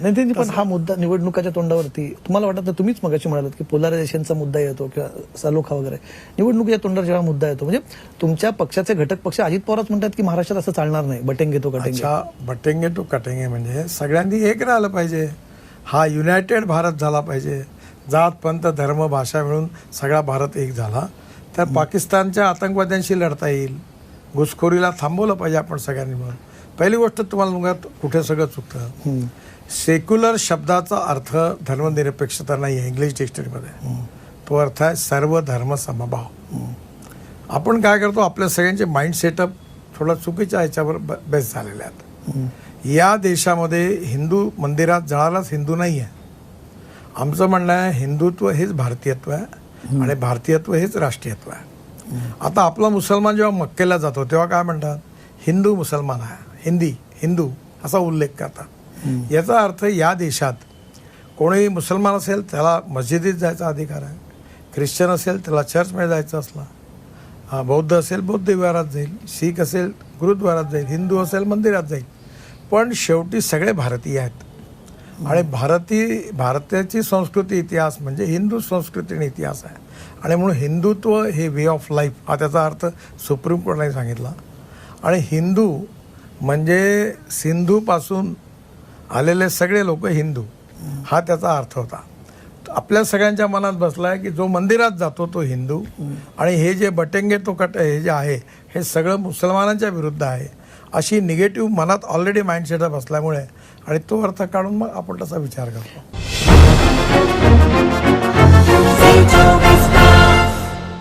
नाही त्यांनी पण हा मुद्दा निवडणुकाच्या तोंडावरती तुम्हाला वाटत नाही तुम्हीच मगाशी म्हणालात की पोलरायझेशनचा मुद्दा येतो किंवा सलोखा वगैरे. निवडणुकीच्या तोंडावर जेव्हा मुद्दा येतो म्हणजे तुमच्या पक्षाचे घटक पक्ष अजित पवारच म्हणतात की महाराष्ट्रात असं चालणार नाही बटेंगे तो कटेंगे. बटेंगे टू कटेंगे म्हणजे सगळ्यांनी एक राहिलं पाहिजे. हा युनायटेड भारत झाला पाहिजे. जात पंत धर्म भाषा मिळून सगळा भारत एक झाला. तर पाकिस्तानच्या आतंकवाद्यांशी लढता येईल. घुसखोरीला थांबवलं पाहिजे आपण सगळ्यांनी मिळून. पहिली गोष्ट तुम्हाला मुळात कुठे सगळं चुकतं. सेक्युलर शब्दाचा अर्थ धर्मनिरपेक्षता नाही आहे इंग्लिश डिक्शनरीमध्ये तो अर्थ आहे सर्व धर्म समभाव. आपण काय करतो आपल्या सगळ्यांचे माइंड सेटअप थोडा चुकीच्या ह्याच्यावर बेस झालेले आहेत. या देशामध्ये हिंदू मंदिरात जळालाच हिंदू नाही आहे आमचं म्हणणं आहे हिंदुत्व हेच भारतीयत्व आहे आणि भारतीयत्व हेच राष्ट्रीयत्व आहे. आता आपला मुसलमान जेव्हा मक्केला जातो तेव्हा काय म्हणतात? हिंदू मुसलमान आहे. हिंदी हिंदू असा उल्लेख करतात. याचा अर्थ या देशात कोणी मुसलमान असेल त्याला मस्जिदीत जायचा अधिकार आहे. ख्रिश्चन असेल त्याला चर्चमध्ये जायचं असला. बौद्ध असेल बौद्ध विहारात जाईल. शीख असेल गुरुद्वारात जाईल. हिंदू असेल मंदिरात जाईल. पण शेवटी सगळे भारतीय आहेत. आणि भारतीय भारताची संस्कृती इतिहास म्हणजे हिंदू संस्कृती आणि इतिहास आहे. आणि म्हणून हिंदुत्व हे वे ऑफ लाईफ हा त्याचा अर्थ सुप्रीम कोर्टाने सांगितला. आणि हिंदू म्हणजे सिंधूपासून आलेले सगळे लोक हिंदू. हा त्याचा अर्थ होता. आपल्या सगळ्यांच्या मनात बसलाय की जो मंदिरात जातो तो हिंदू. आणि हे जे बटेंगे तो कट हे जे आहे हे सगळं मुसलमानांच्या विरुद्ध आहे. अशी निगेटिव्ह मनात ऑलरेडी माइंडसेट बसल्यामुळे. आणि तो अर्थ काढून मग आपण तसा विचार करतो.